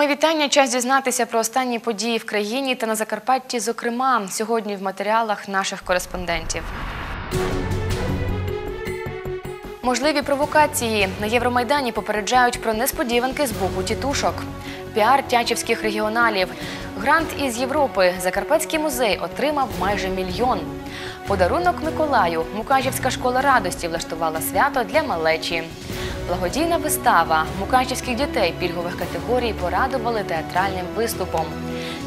Мої вітання. Час дізнатися про останні події в країні та на Закарпатті. Зокрема, сьогодні в матеріалах наших кореспондентів. Можливі провокації на Євромайдані попереджають про несподіванки з боку тітушок. Піар тячівських регіоналів. Грант із Європи. Закарпатський музей отримав майже мільйон. Подарунок Миколаю. Мукачівська школа радості влаштувала свято для малечі. Благодійна вистава мукачівських дітей пільгових категорій порадували театральним виступом.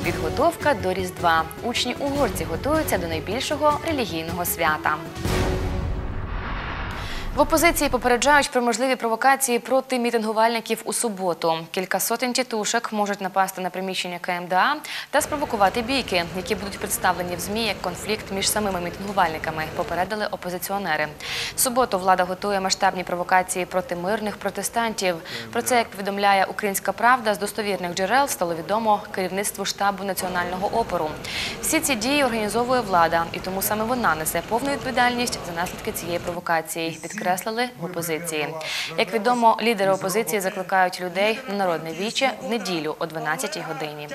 Підготовка до Різдва. Учні угорці готуються до найбільшого релігійного свята. В опозиції попереджають про можливі провокації проти мітингувальників у суботу. Кілька сотень тітушок можуть напасти на приміщення КМДА та спровокувати бійки, які будуть представлені в ЗМІ як конфлікт між самими мітингувальниками. Попередили опозиціонери. В суботу влада готує масштабні провокації проти мирних протестантів. Про це, як повідомляє Українська Правда, з достовірних джерел стало відомо керівництву штабу національного опору. Всі ці дії організовує влада, і тому саме вона несе повну відповідальність за наслідки цієї провокації. Підкреслили в опозиції. Як відомо, лідери опозиції закликають людей на народне віче в неділю о 12-й годині.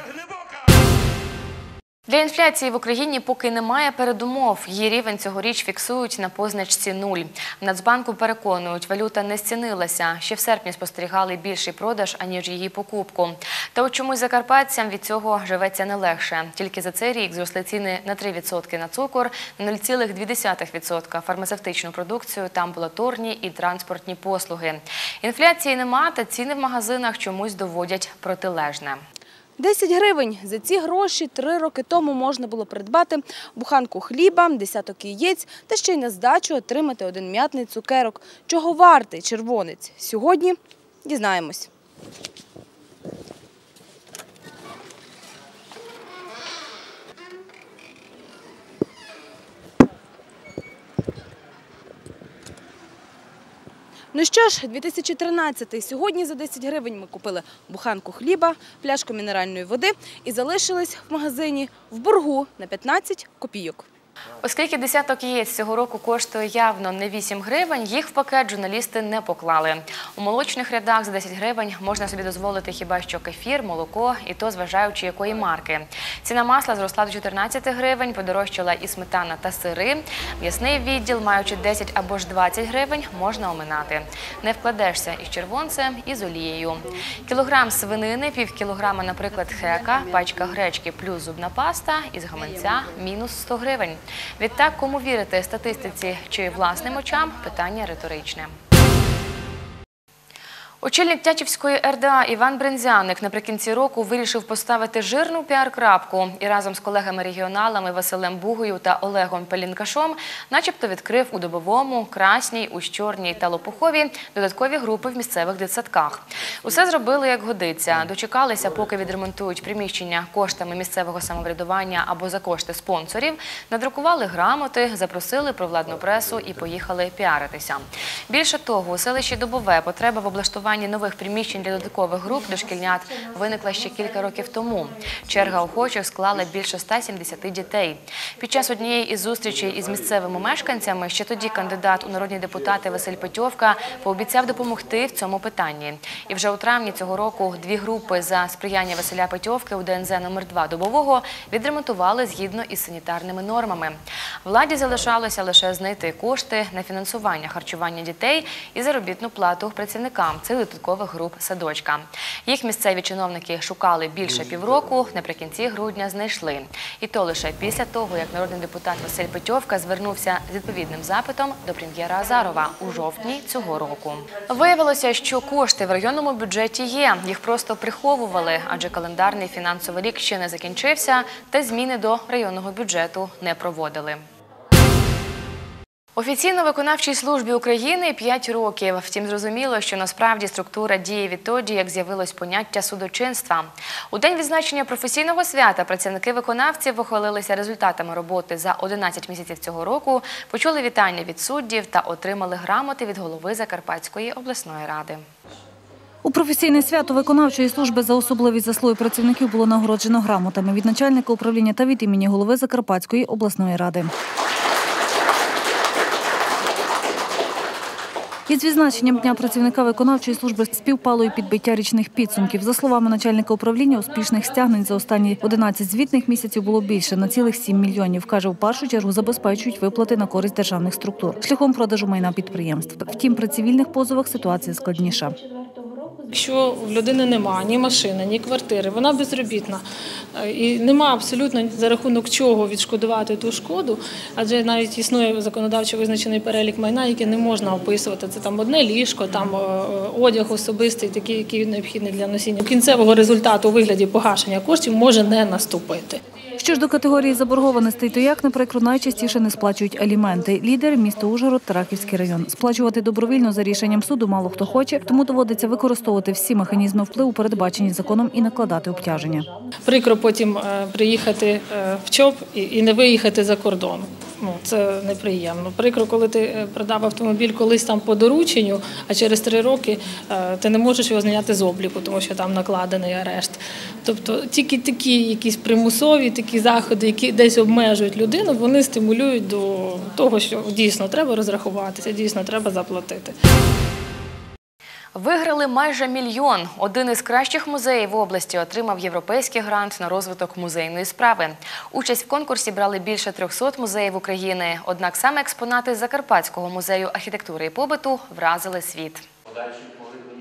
Для інфляції в Україні поки немає передумов. Її рівень цьогоріч фіксують на позначці нуль. В Нацбанку переконують, валюта не зцінилася. Ще в серпні спостерігали більший продаж, аніж її покупку. Та от чомусь закарпатцям від цього живеться не легше. Тільки за цей рік зросли ціни на 3% на цукор, на 0,2% фармацевтичну продукцію та амбулаторні і транспортні послуги. Інфляції нема, та ціни в магазинах чомусь доводять протилежне. 10 гривень. За ці гроші три роки тому можна було придбати буханку хліба, десяток яєць та ще й на здачу отримати один м'ятний цукерок. Чого вартий червонець? Сьогодні дізнаємось. Ну що ж, 2013 Сьогодні за 10 гривень ми купили буханку хліба, пляшку мінеральної води і залишились в магазині в боргу на 15 копійок. Оскільки десяток яєць цього року коштує явно не 8 гривень, їх в пакет журналісти не поклали. У молочних рядах за 10 гривень можна собі дозволити хіба що кефір, молоко, і то зважаючи якої марки. Ціна масла зросла до 14 гривень, подорожчала і сметана та сири. М'ясний відділ, маючи 10 або ж 20 гривень, можна оминати. Не вкладешся із червонцем, і з олією. Кілограм свинини, пів кілограма, наприклад, хека, пачка гречки плюс зубна паста, із гаманця мінус 100 гривень. Відтак, кому вірити статистиці чи власним очам – питання риторичне. Очільник Тячівської РДА Іван Брензяник наприкінці року вирішив поставити жирну піар-крапку і разом з колегами-регіоналами Василем Бугою та Олегом Пелінкашом начебто відкрив у Добовому, Красній, Ущорній та Лопухові додаткові групи в місцевих дитсадках. Усе зробили як годиться. Дочекалися, поки відремонтують приміщення коштами місцевого самоврядування або за кошти спонсорів, надрукували грамоти, запросили провладну пресу і поїхали піаритися. Більше того, у селищі Добове потреба в облаштуванні нових приміщень для додаткових груп дошкільнят виникла ще кілька років тому. Черга охочих склала більше 170 дітей. Під час однієї із зустрічей із місцевими мешканцями ще тоді кандидат у народні депутати Василь Петьовка пообіцяв допомогти в цьому питанні. І вже у травні цього року дві групи за сприяння Василя Петьовки у ДНЗ номер 2 добового відремонтували згідно із санітарними нормами. Владі залишалося лише знайти кошти на фінансування харчування дітей і заробітну плату працівникам цих додаткових груп садочка. Їх місцеві чиновники шукали більше півроку, наприкінці грудня знайшли. І то лише після того, як народний депутат Василь Петьовка звернувся з відповідним запитом до прем'єра Азарова у жовтні цього року. Виявилося, що кошти в районному бюджеті є, їх просто приховували, адже календарний фінансовий рік ще не закінчився, та зміни до районного бюджету не проводили. Офіційно виконавчій службі України 5 років. Втім, зрозуміло, що насправді структура діє відтоді, як з'явилось поняття судочинства. У день відзначення професійного свята працівники виконавців похвалилися результатами роботи за 11 місяців цього року, почули вітання від суддів та отримали грамоти від голови Закарпатської обласної ради. У професійне свято виконавчої служби за особливі заслуги працівників було нагороджено грамотами від начальника управління та від імені голови Закарпатської обласної ради. Із відзначенням дня працівника виконавчої служби співпало і підбиття річних підсумків. За словами начальника управління, успішних стягнень за останні 11 звітних місяців було більше на цілих 7 мільйонів. Каже, в першу чергу забезпечують виплати на користь державних структур шляхом продажу майна підприємств. Втім, при цивільних позовах ситуація складніша. Якщо в людини немає ні машини, ні квартири, вона безробітна е, і нема абсолютно за рахунок чого відшкодувати ту шкоду, адже навіть існує законодавчо визначений перелік майна, який не можна описувати. Це там одне ліжко, там е, одяг особистий, такий, який необхідний для носіння. Кінцевого результату у вигляді погашення коштів може не наступити. Що ж до категорії заборгованостей, то як, наприклад, найчастіше не сплачують аліменти. Лідер місто Ужгород, Тараківський район. Сплачувати добровільно за рішенням суду мало хто хоче, тому доводиться використовувати всі механізми впливу, передбачені законом, і накладати обтяження. Прикро потім е, приїхати е, в ЧОП і і не виїхати за кордон. Ну, це неприємно. Прикро, коли ти е, продав автомобіль колись там по дорученню, а через три роки е, ти не можеш його зняти з обліку, тому що там накладений арешт. Тобто тільки такі якісь примусові такі заходи, які десь обмежують людину, вони стимулюють до того, що дійсно треба розрахуватися, дійсно треба заплатити. Виграли майже мільйон. Один із кращих музеїв області отримав європейський грант на розвиток музейної справи. Участь в конкурсі брали більше 300 музеїв України. Однак саме експонати Закарпатського музею архітектури і побуту вразили світ.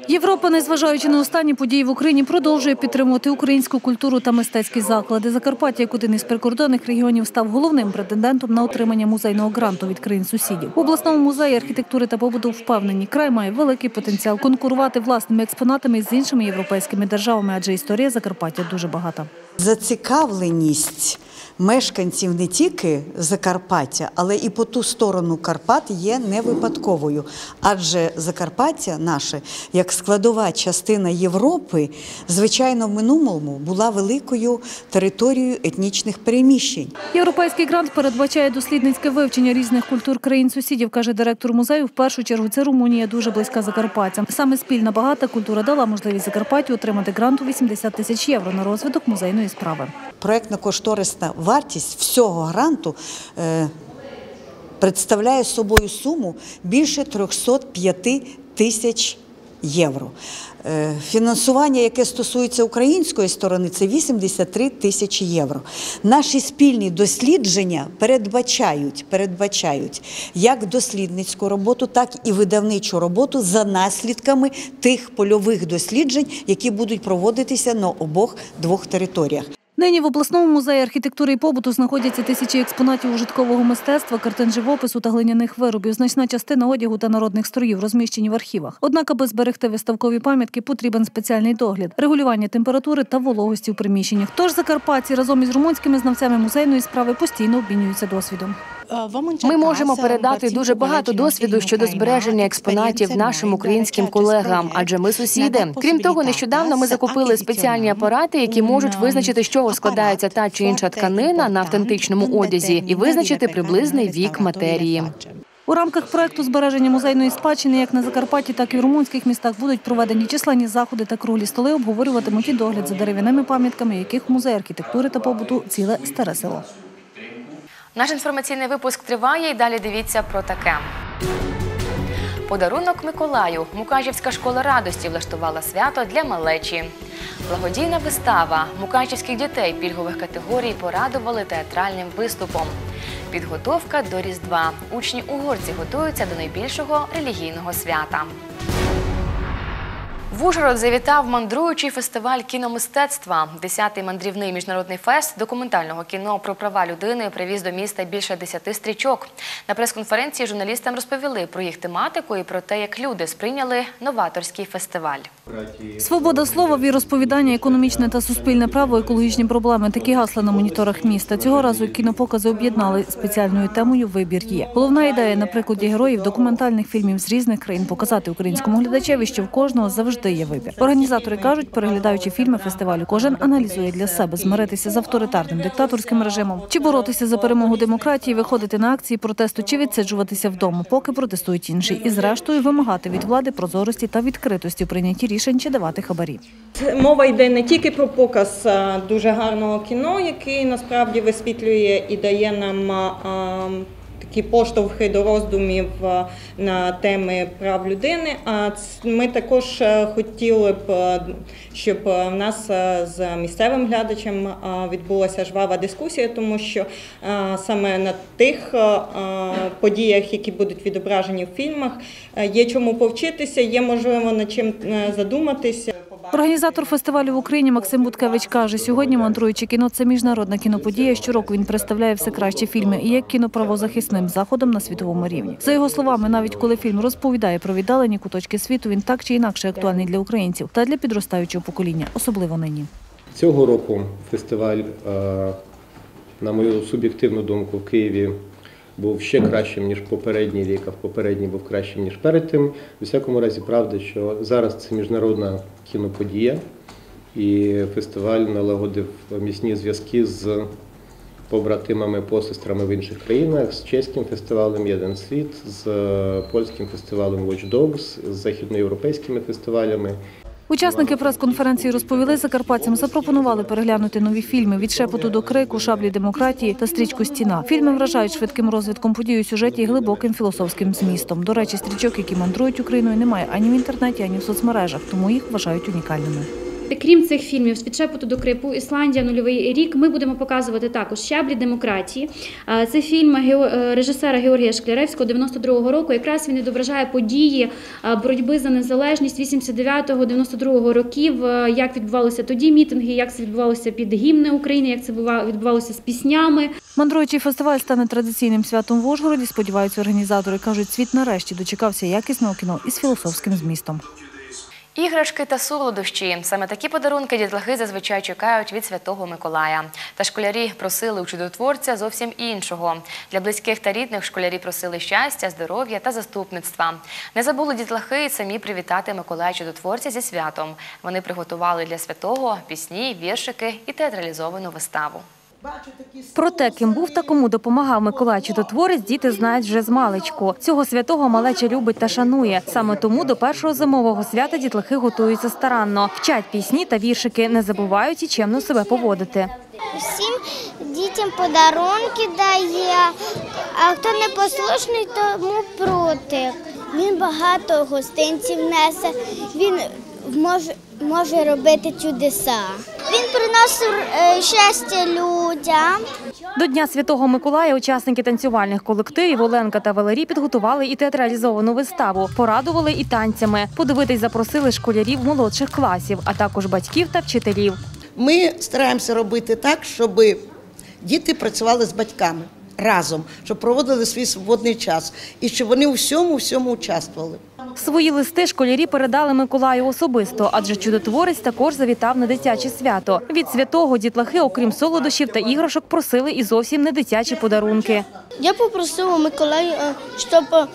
Європа, незважаючи на останні події в Україні, продовжує підтримувати українську культуру та мистецькі заклади. Закарпаття, як один із прикордонних регіонів, став головним претендентом на отримання музейного гранту від країн сусідів. У обласному музеї архітектури та побуту впевнені, край має великий потенціал конкурувати власними експонатами з іншими європейськими державами, адже історія Закарпаття дуже багата. Зацікавленість мешканців не тільки Закарпаття, але і по ту сторону Карпат є не випадковою. Адже Закарпаття наше, як складова частина Європи, звичайно, в минулому була великою територією етнічних переміщень. Європейський грант передбачає дослідницьке вивчення різних культур країн сусідів, каже директор музею. В першу чергу це Румунія дуже близька Закарпаттям. Саме спільна багата культура дала можливість Закарпаттю отримати грант у 80 тисяч євро на розвиток музейної справи. Проектно-кошторисна вартість всього гранту е, представляє собою суму більше 305 тисяч євро. Е, Фінансування, яке стосується української сторони, це 83 тисячі євро. Наші спільні дослідження передбачають, передбачають як дослідницьку роботу, так і видавничу роботу за наслідками тих польових досліджень, які будуть проводитися на обох двох територіях. Нині в обласному музеї архітектури і побуту знаходяться тисячі експонатів ужиткового мистецтва, картин живопису та глиняних виробів. Значна частина одягу та народних строїв розміщені в архівах. Однак, аби зберегти виставкові пам'ятки, потрібен спеціальний догляд, регулювання температури та вологості в приміщеннях. Тож закарпатці разом із румунськими знавцями музейної справи постійно обмінюються досвідом. Ми можемо передати дуже багато досвіду щодо збереження експонатів нашим українським колегам, адже ми сусіди. Крім того, нещодавно ми закупили спеціальні апарати, які можуть визначити, з чого складається та чи інша тканина на автентичному одязі, і визначити приблизний вік матерії. У рамках проекту збереження музейної спадщини як на Закарпатті, так і в румунських містах будуть проведені численні заходи та круглі столи обговорюватимуть і догляд за дерев'яними пам'ятками, яких музей архітектури та побуту ціле старе село. Наш інформаційний випуск триває і далі дивіться про таке. Подарунок Миколаю. Мукачівська школа радості влаштувала свято для малечі. Благодійна вистава мукачівських дітей пільгових категорій порадували театральним виступом. Підготовка до Різдва. Учні угорці готуються до найбільшого релігійного свята. В Ужгород завітав мандруючий фестиваль кіномистецтва. Десятий мандрівний міжнародний фест документального кіно про права людини привіз до міста більше десяти стрічок. На прес-конференції журналістам розповіли про їх тематику і про те, як люди сприйняли новаторський фестиваль. Свобода слова, віросповідання, економічне та суспільне право, екологічні проблеми. Такі гасла на моніторах міста. Цього разу кінопокази об'єднали спеціальною темою Вибір є. Головна ідея на прикладі героїв документальних фільмів з різних країн показати українському глядачеві, що в кожного завжди є вибір. Організатори кажуть, переглядаючи фільми фестивалю, кожен аналізує для себе змиритися з авторитарним диктаторським режимом, чи боротися за перемогу демократії, виходити на акції протесту, чи відсиджуватися вдома, поки протестують інші, і зрештою вимагати від влади прозорості та відкритості в прийнятті рішень чи давати хабарі. Мова йде не тільки про показ дуже гарного кіно, який насправді висвітлює і дає нам такі поштовхи до роздумів е, на теми прав людини. А ми також е, хотіли б, е, щоб в нас з місцевим глядачем відбулася жвава дискусія, тому що саме на тих подіях, які будуть відображені в фільмах, є чому повчитися, є можливо над чим задуматися. Організатор фестивалю в Україні Максим Буткевич каже, сьогодні мандруючи кіно це міжнародна кіноподія. Щороку він представляє все кращі фільми і є кіноправозахисним заходом на світовому рівні. За його словами, навіть коли фільм розповідає про віддалені куточки світу, він так чи інакше актуальний для українців та для підростаючого покоління, особливо нині. Цього року фестиваль, е, на мою суб'єктивну думку, в Києві був ще кращим, ніж попередній рік, а в попередній був кращим, ніж перед тим. У всякому разі, правда, що зараз це міжнародна кіноподія, і фестиваль налагодив міцні зв'язки з побратимами, посестрами в інших країнах, з чеським фестивалем Єдин світ, з польським фестивалем Watch Dogs, з західноєвропейськими фестивалями. Учасники прес-конференції розповіли закарпатцям, запропонували переглянути нові фільми від шепоту до крику, шаблі демократії та стрічку Стіна. Фільми вражають швидким розвитком подій у сюжеті і глибоким філософським змістом. До речі, стрічок, які мандрують Україною, немає ані в інтернеті, ані в соцмережах, тому їх вважають унікальними. Крім цих фільмів від шепоту до крипу, Ісландія, нульовий рік. Ми будемо показувати також щаблі демократії. Це фільм е, режисера Георгія Шкляревського 92-го року. Якраз він відображає події боротьби за незалежність 89-го-92-го років. Як відбувалися тоді мітинги, як це відбувалося під гімни України, як це бува- відбувалося з піснями. Мандруючий фестиваль стане традиційним святом в Ужгороді. Сподіваються, організатори кажуть, світ нарешті дочекався якісного кіно із філософським змістом. Іграшки та солодощі. Саме такі подарунки дітлахи зазвичай чекають від Святого Миколая. Та школярі просили у чудотворця зовсім іншого. Для близьких та рідних школярі просили щастя, здоров'я та заступництва. Не забули дітлахи й самі привітати Миколая чудотворця зі святом. Вони приготували для святого пісні, віршики і театралізовану виставу. Про те, ким був та кому допомагав Миколай Чудотворець, діти знають вже з маличку. Цього святого малеча любить та шанує. Саме тому до першого зимового свята дітлахи готуються старанно, вчать пісні та віршики, не забувають і чемно себе поводити. Всім дітям подарунки дає, а хто не послушний, тому проти. Він багато гостинців несе, він може, може робити чудеса. Він приносив е, щастя людям. До Дня Святого Миколая учасники танцювальних колективів Оленка та Валерій підготували і театралізовану виставу, порадували і танцями. Подивитись запросили школярів молодших класів, а також батьків та вчителів. Ми стараємося робити так, щоб діти працювали з батьками разом, щоб проводили свій свободний час і щоб вони у всьому всьому участвували. Свої листи школярі передали Миколаю особисто, адже чудотворець також завітав на дитяче свято. Від святого дітлахи, окрім солодощів та іграшок, просили і зовсім не дитячі подарунки. Я попросила Миколая, щоб е,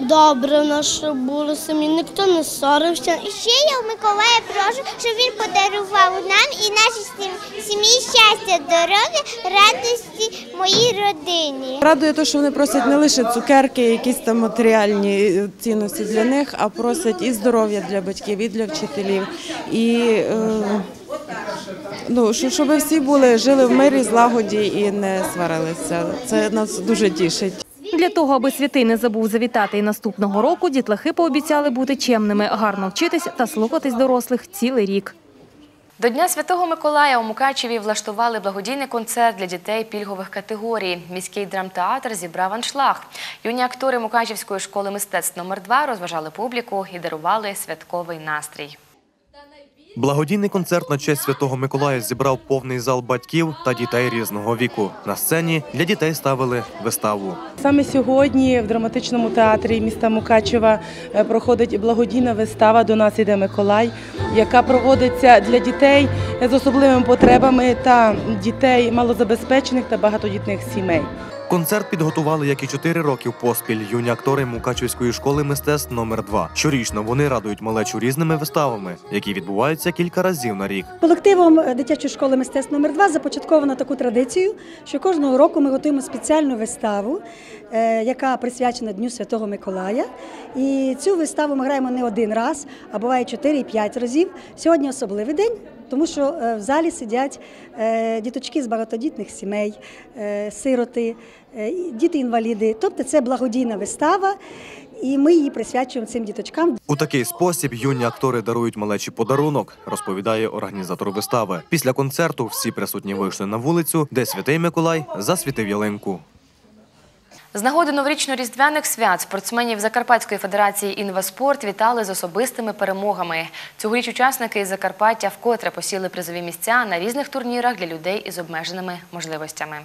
добре наше було самі, ніхто не сорився. І ще я у Миколая прошу, щоб він подарував нам і нашій сім'ї щастя, здоров'я, радості моїй родині. Радує те, що вони просять не лише цукерки, якісь там матеріальні цінності для них, а просять і здоров'я для батьків, і для вчителів. І е, ну, що- щоб всі були, жили в мирі, злагоді і не сварилися. Це нас дуже тішить. Для того, аби святий не забув завітати і наступного року, дітлахи пообіцяли бути чемними, гарно вчитись та слухатись дорослих цілий рік. До Дня Святого Миколая у Мукачеві влаштували благодійний концерт для дітей пільгових категорій. Міський драмтеатр зібрав аншлаг. Юні актори Мукачевської школи мистецтв номер 2 розважали публіку і дарували святковий настрій. Благодійний концерт на честь Святого Миколая зібрав повний зал батьків та дітей різного віку. На сцені для дітей ставили виставу. Саме сьогодні в драматичному театрі міста Мукачева е, проходить благодійна вистава До нас іде Миколай, яка проводиться для дітей з особливими потребами та дітей малозабезпечених та багатодітних сімей. Концерт підготували як і чотири роки поспіль юні актори Мукачівської школи мистецтв номер 2 Щорічно вони радують малечу різними виставами, які відбуваються кілька разів на рік. Колективом е, дитячої школи мистецтв номер 2 започатковано таку традицію, що кожного року ми готуємо спеціальну виставу, е, яка присвячена Дню Святого Миколая. І цю виставу ми граємо не один раз, а буває 4 і 5 разів. Сьогодні особливий день. Тому що е, в залі сидять е, діточки з багатодітних сімей, е, сироти, діти-інваліди. Тобто це благодійна вистава, і ми її присвячуємо цим діточкам. У такий спосіб юні актори дарують малечі подарунок, розповідає організатор вистави. Після концерту всі присутні вийшли на вулицю, де святий Миколай засвітив ялинку. З нагоди новорічно-різдвяних свят спортсменів Закарпатської федерації інваспорт вітали з особистими перемогами. Цьогоріч учасники із Закарпаття вкотре посіли призові місця на різних турнірах для людей із обмеженими можливостями.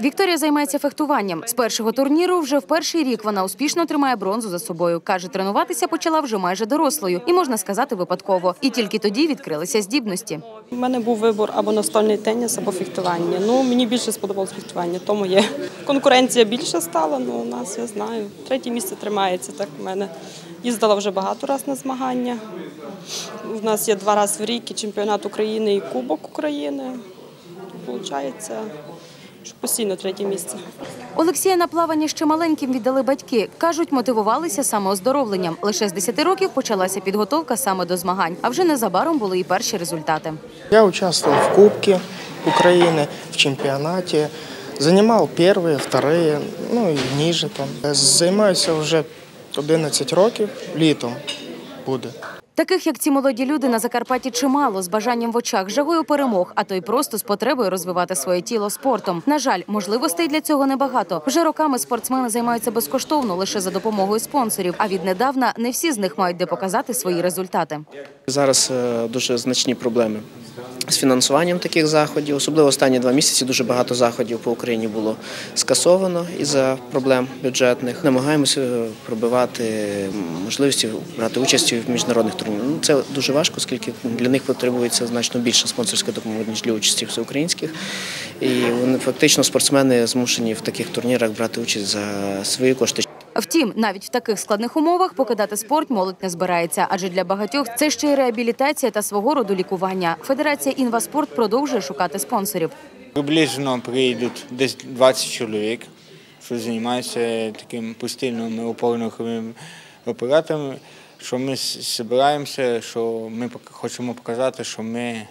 Вікторія займається фехтуванням. З першого турніру вже в перший рік вона успішно тримає бронзу за собою. Каже, тренуватися почала вже майже дорослою і можна сказати випадково. І тільки тоді відкрилися здібності. У мене був вибор або настольний теніс, або фехтування. Ну мені більше сподобалось фехтування, тому є. Конкуренція більше стала. Ну у нас я знаю. Третє місце тримається. Так в мене їздила вже багато разів на змагання. У нас є два рази в рік і чемпіонат України, і Кубок України Получається, що постійно третє місце. Олексія на плавання ще маленьким віддали батьки. Кажуть, мотивувалися саме оздоровленням. Лише з 10 років почалася підготовка саме до змагань, а вже незабаром були і перші результати. Я участвовал в Кубке Украины, в чемпионате. Занимал первые, вторые, ну и ниже там. Займаюся вже 11 років, літом буде. Таких, як ці молоді люди, на Закарпатті чимало з бажанням в очах, жагою перемог, а то й просто з потребою розвивати своє тіло спортом. На жаль, можливостей для цього небагато. Вже роками спортсмени займаються безкоштовно лише за допомогою спонсорів. А віднедавна не всі з них мають де показати свої результати. Зараз е, дуже значні проблеми з фінансуванням таких заходів. Особливо останні два місяці дуже багато заходів по Україні було скасовано із-за проблем бюджетних. Намагаємося е, пробивати можливості брати участь в міжнародних турнірах. Ну, Це дуже важко, оскільки для них потребується значно більше спонсорська допомога, ніж для участі всеукраїнських. І вони фактично спортсмени змушені в таких турнірах брати участь за свої кошти. Втім, навіть в таких складних умовах покидати спорт молодь не збирається, адже для багатьох це ще й реабілітація та свого роду лікування. Федерація інваспорт продовжує шукати спонсорів. Приблизно прийдуть десь 20 чоловік, що займаються таким постійними опорно-руховими операторами, що ми збираємося, що ми хочемо показати, що ми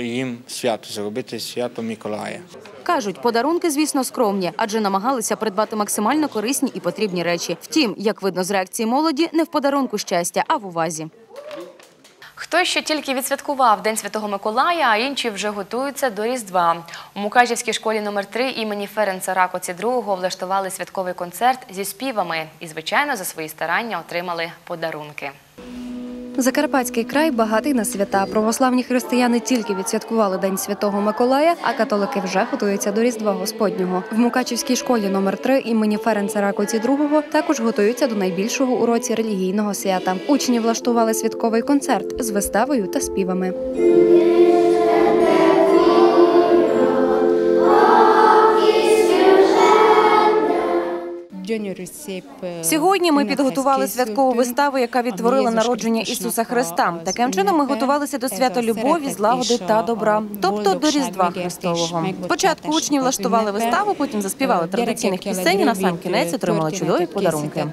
їм свято зробити свято Миколая. Кажуть, подарунки, звісно, скромні, адже намагалися придбати максимально корисні і потрібні речі. Втім, як видно з реакції молоді, не в подарунку щастя, а в увазі. Хтось ще тільки відсвяткував День Святого Миколая, а інші вже готуються до Різдва. У Мукачівській школі номер 3 імені Ференца Ракоці II влаштували святковий концерт зі співами і, звичайно, за свої старання отримали подарунки. Закарпатський край багатий на свята. Православні християни тільки відсвяткували День Святого Миколая, а католики вже готуються до Різдва Господнього. В Мукачівській школі номер 3 імені Ференца Ракоці II також готуються до найбільшого у році релігійного свята. Учні влаштували святковий концерт з виставою та співами. Сьогодні ми підготували святкову виставу, яка відтворила народження Ісуса Христа. Таким чином ми готувалися до свята любові, злагоди та добра, тобто до Різдва Христового. Спочатку учні влаштували виставу, потім заспівали традиційних пісень. і На сам кінець отримали чудові подарунки.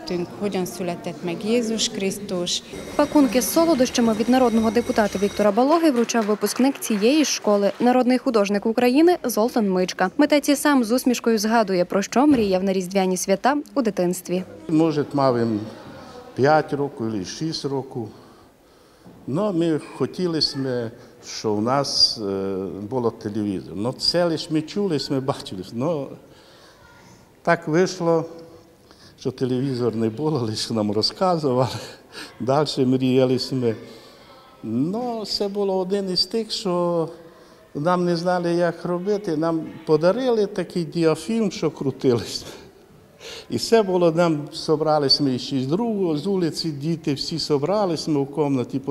Пакунки з солодощами від народного депутата Віктора Балоги вручав випускник цієї школи, народний художник України Золтан Мичка. Митець сам з усмішкою згадує, про що мріяв на різдвяні свята у дитинстві. Може, мав він 5 років або 6 років. Ну, ми хотіли, що у нас е, було телевізор. Ну, це лише ми чули, ми бачили. Ну, так вийшло, що телевізор не було, лише нам розказували. Далі мріяли ми. Ну, це було один із тих, що нам не знали, як робити. Нам подарили такий діафільм, що крутились. І все було нам зібралися ми ще з другого, з вулиці, діти всі зібралися ми в кімнаті,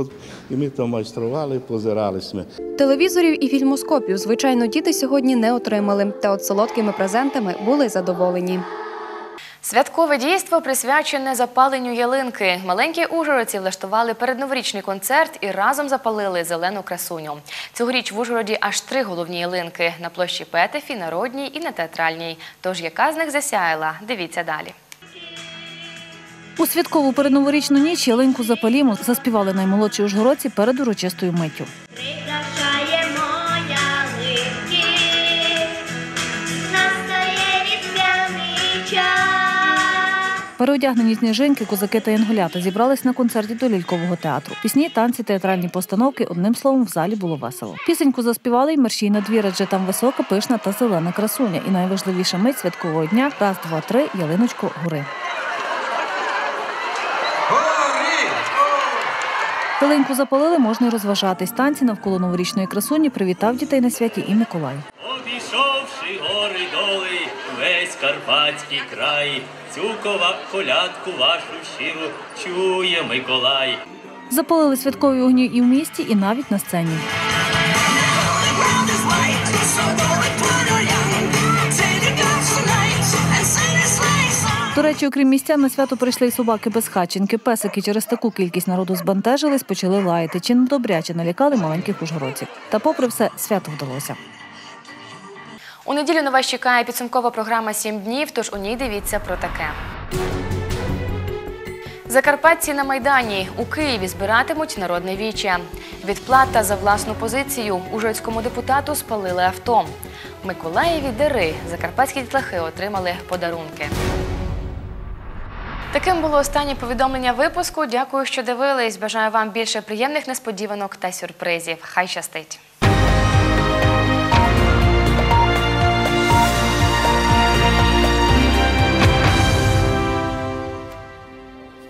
і ми там майстрували, позиралися ми. Телевізорів і фільмоскопів, звичайно, діти сьогодні не отримали. Та от солодкими презентами були задоволені. Святкове дійство присвячене запаленню ялинки. Маленькі ужгородці влаштували передноворічний концерт і разом запалили зелену красуню. Цьогоріч в Ужгороді аж три головні ялинки на площі Петефі, Народній і на театральній. Тож яка з них засяяла? Дивіться далі. У святкову передноворічну ніч ялинку запалімо заспівали наймолодші ужгородці перед урочистою миттю. Переодягнені сніжинки, козаки та янголята зібрались на концерті до лялькового театру. Пісні, танці, театральні постановки. Одним словом, в залі було весело. Пісеньку заспівали й мерщій на двір, адже там висока, пишна та зелена красуня. І найважливіша мить святкового дня раз, два, три, ялиночко гори. Хвилинку запалили, можна й розважатись. Танці навколо новорічної красуні привітав дітей на святі і Миколай. Обійшовши гори доли, весь карпатський край, цю колядку вашу щиру чує Миколай. Запалили святкові огні і в місті, і навіть на сцені. До речі, окрім містян, на свято прийшли й собаки без хатченки. Песики через таку кількість народу збентежились, почали лаяти. Чи не добряче налякали маленьких ужгородців. Та попри все, свято вдалося. У неділю на вас чекає підсумкова програма «7 днів, тож у ній дивіться про таке. Закарпатці на Майдані у Києві збиратимуть народне віче. Відплата за власну позицію ужгородському депутату спалили авто. Миколаєві дари закарпатські дітлахи отримали подарунки. Таким було останнє повідомлення випуску. Дякую, що дивились. Бажаю вам більше приємних несподіванок та сюрпризів. Хай щастить!